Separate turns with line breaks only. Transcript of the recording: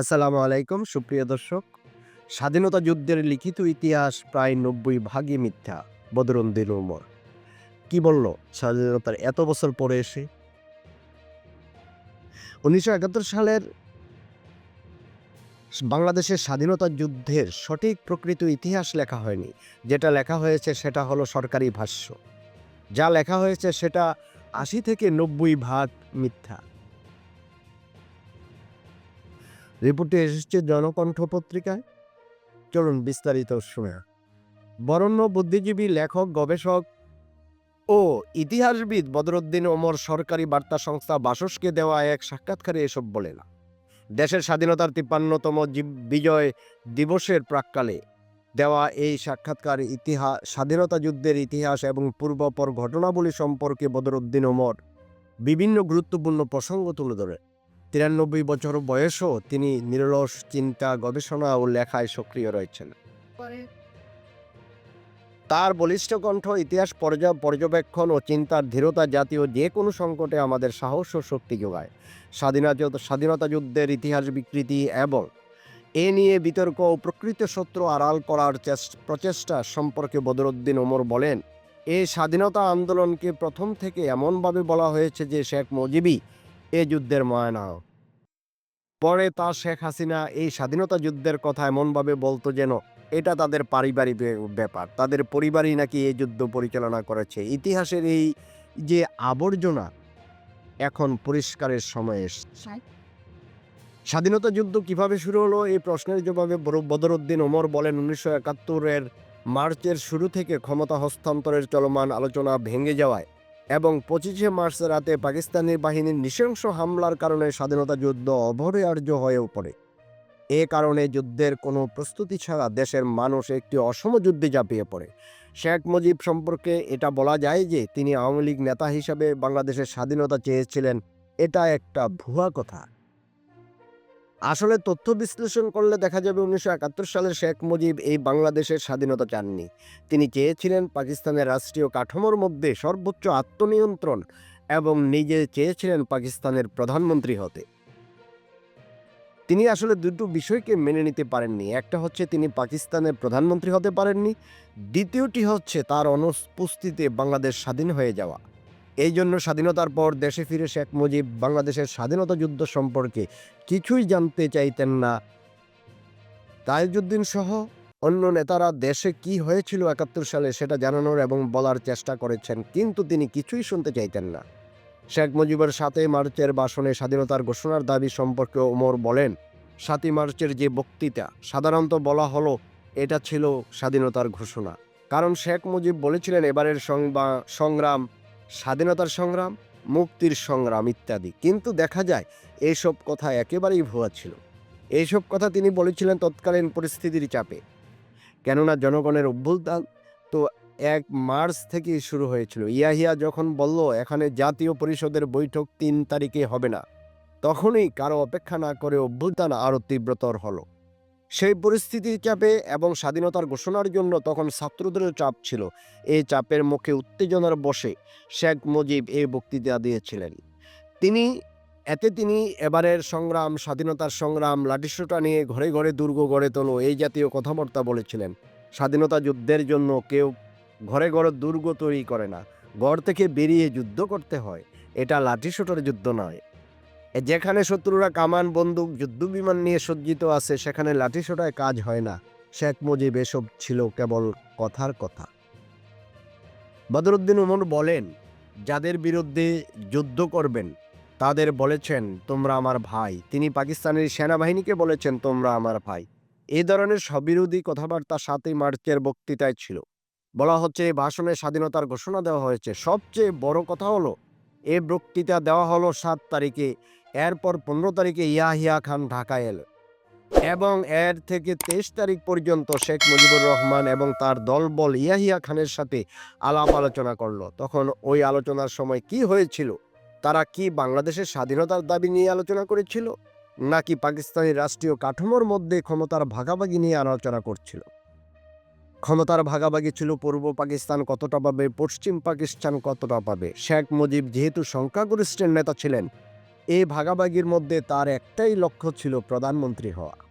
আসসালামু আলাইকুম, সুপ্রিয় দর্শক। স্বাধীনতা যুদ্ধের লিখিত ইতিহাস প্রায় নব্বই ভাগই মিথ্যা বদরুদ্দিন উমর। কি বলল স্বাধীনতার এত বছর পরে এসে? উনিশশো একাত্তর সালের বাংলাদেশের স্বাধীনতা যুদ্ধের সঠিক প্রকৃত ইতিহাস লেখা হয়নি। যেটা লেখা হয়েছে সেটা হলো সরকারি ভাষ্য। যা লেখা হয়েছে সেটা আশি থেকে নব্বই ভাগ মিথ্যা। রিপোর্টে এসেছে জনকণ্ঠ পত্রিকায়। চলুন বিস্তারিত শুনে বরণ্য বুদ্ধিজীবী, লেখক, গবেষক ও ইতিহাসবিদ বদরুদ্দিন ওমর সরকারি বার্তা সংস্থা বাসসকে দেওয়া এক সাক্ষাৎকারে এসব বলে না দেশের স্বাধীনতার তিপ্পান্নতম বিজয় দিবসের প্রাককালে দেওয়া এই সাক্ষাৎকার ইতিহাস স্বাধীনতা যুদ্ধের ইতিহাস এবং পূর্বপর ঘটনাবলী সম্পর্কে বদরুদ্দিন ওমর বিভিন্ন গুরুত্বপূর্ণ প্রসঙ্গ তুলে ধরে তিরানব্বই বছর বয়সও তিনি নিরলস চিন্তা গবেষণা ও লেখায় সক্রিয় রয়েছেন। তার বলিষ্ঠ কণ্ঠ ইতিহাস পর্যা- পর্যবেক্ষণ ও চিন্তার ধীরতা জাতীয় যে কোনো সংকটে আমাদের সাহস ও শক্তি যোগায়। স্বাধীনতা স্বাধীনতা যুদ্ধের ইতিহাস বিকৃতি এবং এ নিয়ে বিতর্ক ও প্রকৃত সত্য আড়াল করার প্রচেষ্টা সম্পর্কে বদরুদ্দিন ওমর বলেন এই স্বাধীনতা আন্দোলনকে প্রথম থেকে এমনভাবে বলা হয়েছে যে শেখ মুজিবই এ যুদ্ধের ময়নায়ক পরে তা শেখ হাসিনা এই স্বাধীনতা যুদ্ধের কথা এমনভাবে বলতো যেন এটা তাদের পারিবারিক ব্যাপার। তাদের পরিবারই নাকি এই যুদ্ধ পরিচালনা করেছে। ইতিহাসের এই যে আবর্জনা এখন পরিষ্কারের সময় এসেছে। স্বাধীনতা যুদ্ধ কীভাবে শুরু হলো এই প্রশ্নের জবাবে বদরুদ্দিন ওমর বলেন উনিশশো একাত্তরের মার্চের শুরু থেকে ক্ষমতা হস্তান্তরের চলমান আলোচনা ভেঙে যাওয়ায় এবং পঁচিশে মার্চ রাতে পাকিস্তানি বাহিনীর নৃশংস হামলার কারণে স্বাধীনতা যুদ্ধ অপরিহার্য হয়ে পড়ে এ কারণে যুদ্ধের কোনো প্রস্তুতি ছাড়া দেশের মানুষ একটি অসম যুদ্ধে ঝাঁপিয়ে পড়ে। শেখ মুজিব সম্পর্কে এটা বলা যায় যে তিনি আওয়ামী লীগ নেতা হিসাবে বাংলাদেশের স্বাধীনতা চেয়েছিলেন। এটা একটা ভুয়া কথা। আসলে তথ্য বিশ্লেষণ করলে দেখা যাবে উনিশশো একাত্তর সালে শেখ মুজিব এই বাংলাদেশের স্বাধীনতা চাননি। তিনি চেয়েছিলেন পাকিস্তানের রাষ্ট্রীয় কাঠামোর মধ্যে সর্বোচ্চ আত্মনিয়ন্ত্রণ এবং নিজে চেয়েছিলেন পাকিস্তানের প্রধানমন্ত্রী হতে। তিনি আসলে দুটো বিষয়কে মেনে নিতে পারেননি। একটা হচ্ছে তিনি পাকিস্তানের প্রধানমন্ত্রী হতে পারেননি। দ্বিতীয়টি হচ্ছে তার অনুপস্থিতিতে বাংলাদেশ স্বাধীন হয়ে যাওয়া। এই জন্য স্বাধীনতার পর দেশে ফিরে শেখ মুজিব বাংলাদেশের স্বাধীনতা যুদ্ধ সম্পর্কে কিছুই জানতে চাইতেন না। তাইজুদ্দিন সহ অন্য নেতারা দেশে কি হয়েছিল একাত্তর সালে সেটা জানানোর এবং বলার চেষ্টা করেছেন, কিন্তু তিনি কিছুই শুনতে চাইতেন না। শেখ মুজিবের সাতই মার্চের ভাষণে স্বাধীনতার ঘোষণার দাবি সম্পর্কে ওমর বলেন, সাতই মার্চের যে বক্তৃতা, সাধারণত বলা হলো, এটা ছিল স্বাধীনতার ঘোষণা। কারণ শেখ মুজিব বলেছিলেন, এবারের সংগ্রাম স্বাধীনতার সংগ্রাম, মুক্তির সংগ্রাম ইত্যাদি। কিন্তু দেখা যায় এইসব কথা একেবারেই ভুয়া ছিল। এইসব কথা তিনি বলেছিলেন তৎকালীন পরিস্থিতির চাপে। কেননা জনগণের অভ্যুত্থান তো এক মার্চ থেকেই শুরু হয়েছিল। ইয়াহিয়া যখন বলল, এখানে জাতীয় পরিষদের বৈঠক তিন তারিখে হবে না। তখনই কারও অপেক্ষা না করে অভ্যুত্থান আরও তীব্রতর হলো। সেই পরিস্থিতির চাপে এবং স্বাধীনতার ঘোষণার জন্য তখন ছাত্রদের চাপ ছিল। এই চাপের মুখে উত্তেজনার বসে শেখ মুজিব এই বক্তৃতা দিয়েছিলেন। তিনি, এতে তিনি এবারের সংগ্রাম, স্বাধীনতার সংগ্রাম, লাঠিসোটা নিয়ে ঘরে ঘরে দুর্গ গড়ে তোলো এই জাতীয় কথাবার্তা বলেছিলেন। স্বাধীনতা যুদ্ধের জন্য কেউ ঘরে ঘরে দুর্গ তৈরি করে না। ঘর থেকে বেরিয়ে যুদ্ধ করতে হয়। এটা লাঠিসোঁটার যুদ্ধ নয়। যেখানে শত্রুরা কামান, বন্দুক যুদ্ধ বিমান নিয়ে সজ্জিত আছে, সেখানে লাঠিসোঁটায় কাজ হয় না। শেখ মুজিব এসব ছিল কেবল কথার কথা। বদরুদ্দিন উমর বলেন, যাদের বিরুদ্ধে যুদ্ধ করবেন, তাদের বলেছেন, তোমরা আমার ভাই। তিনি পাকিস্তানের সেনাবাহিনীকে বলেছেন, তোমরা আমার ভাই। এই ধরনের সবিরোধী কথাবার্তা সাতই মার্চের বক্তৃতায় ছিল। বলা হচ্ছে এই ভাষণে স্বাধীনতার ঘোষণা দেওয়া হয়েছে। সবচেয়ে বড় কথা হলো, এ বক্তৃতা দেওয়া হলো সাত তারিখে। এরপর পনেরো তারিখে ইয়াহিয়া খান ঢাকায় এলো এবং এর থেকে তেইশ তারিখ পর্যন্ত শেখ মুজিবুর রহমান এবং তার দলবল ইয়াহিয়া খানের সাথে আলাপ আলোচনা করল। তখন ওই আলোচনার সময় কি হয়েছিল? তারা কি বাংলাদেশের স্বাধীনতার দাবি নিয়ে আলোচনা করেছিল? নাকি পাকিস্তানি রাষ্ট্রীয় কাঠামোর মধ্যে ক্ষমতার ভাগাভাগি নিয়ে আলোচনা করছিল? ক্ষমতার ভাগাভাগি ছিল পূর্ব পাকিস্তান কতটা পাবে, পশ্চিম পাকিস্তান কতটা পাবে? শেখ মুজিব যেহেতু সংখ্যাগরিষ্ঠের নেতা ছিলেন এই ভাগাভাগির মধ্যে তার একটাই লক্ষ্য ছিল প্রধানমন্ত্রী হওয়া।